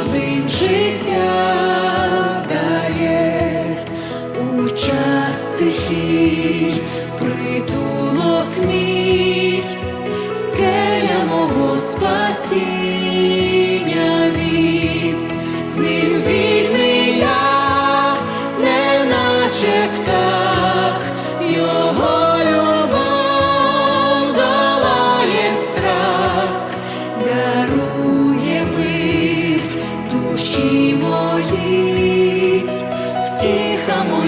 один життя дає у час тихий притул.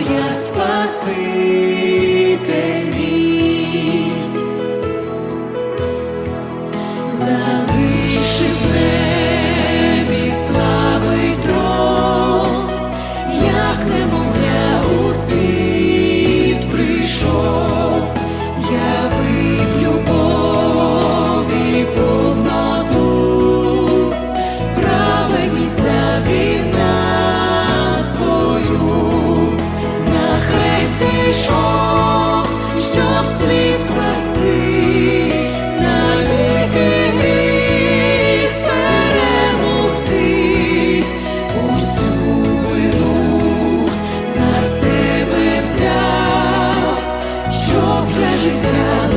Я спаси. you down.